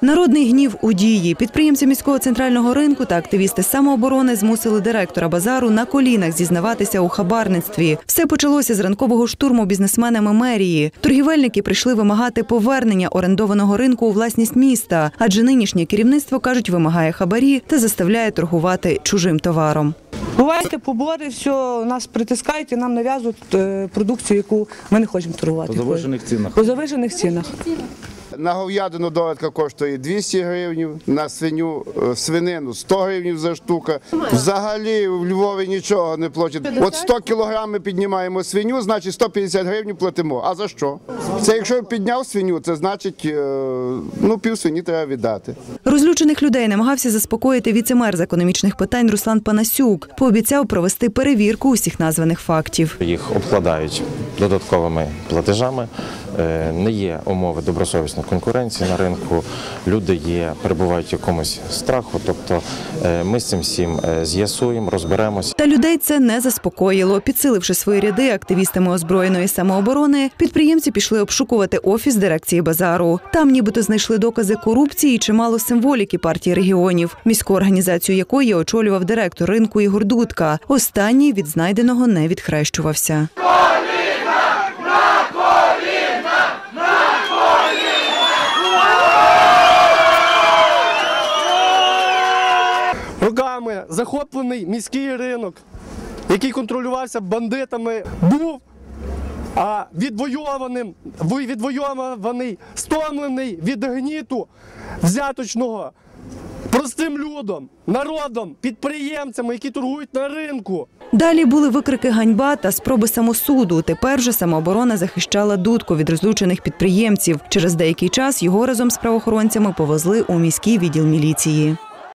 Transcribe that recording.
Народний гнів у дії. Підприємці міського центрального ринку та активісти самооборони змусили директора базару на колінах зізнаватися у хабарництві. Все почалося з ранкового штурму бізнесменами мерії. Торгівельники прийшли вимагати повернення орендованого ринку у власність міста, адже нинішнє керівництво кажуть, вимагає хабарі та заставляє торгувати чужим товаром. Буваєте побори, все, нас притискають і нам нав'язують е, продукцію, яку ми не хочемо торгувати. По завищених цінах. По завищених цінах. На говядину довідка коштує 200 гривень, на свиню, е, свинину 100 гривень за штука. Взагалі в Львові нічого не платять. От 100 кілограм ми піднімаємо свиню, значить 150 гривень платимо. А за що? Це якщо підняв свиню, це значить е, ну, пів свині треба віддати. Розлючених людей намагався заспокоїти віцемер з економічних питань Руслан Панасюк. Пообіцяв провести перевірку усіх названих фактів. Їх обкладають додатковими платежами. Е, Не є умови добросовісної конкуренції на ринку. Люди є, перебувають в якомусь страху. Тобто е, ми з цим всім е, з'ясуємо, розберемося. Та людей це не заспокоїло. Підсиливши свої ряди активістами озброєної самооборони, підприємці пішли обшукувати офіс дирекції базару. Там нібито знайшли докази корупції і чимало символіки партії регіонів, міську організацію якої очолював директор ринку Ігор Дудка. Останній від знайденого не відхрещувався. Роками захоплений міський ринок, який контролювався бандитами, був а, відвойованим, відвойований, стомлений від гніту взяточного простим людом, народом, підприємцями, які торгують на ринку. Далі були викрики ганьба та спроби самосуду. Тепер же самооборона захищала дудку від розлючених підприємців. Через деякий час його разом з правоохоронцями повезли у міський відділ міліції.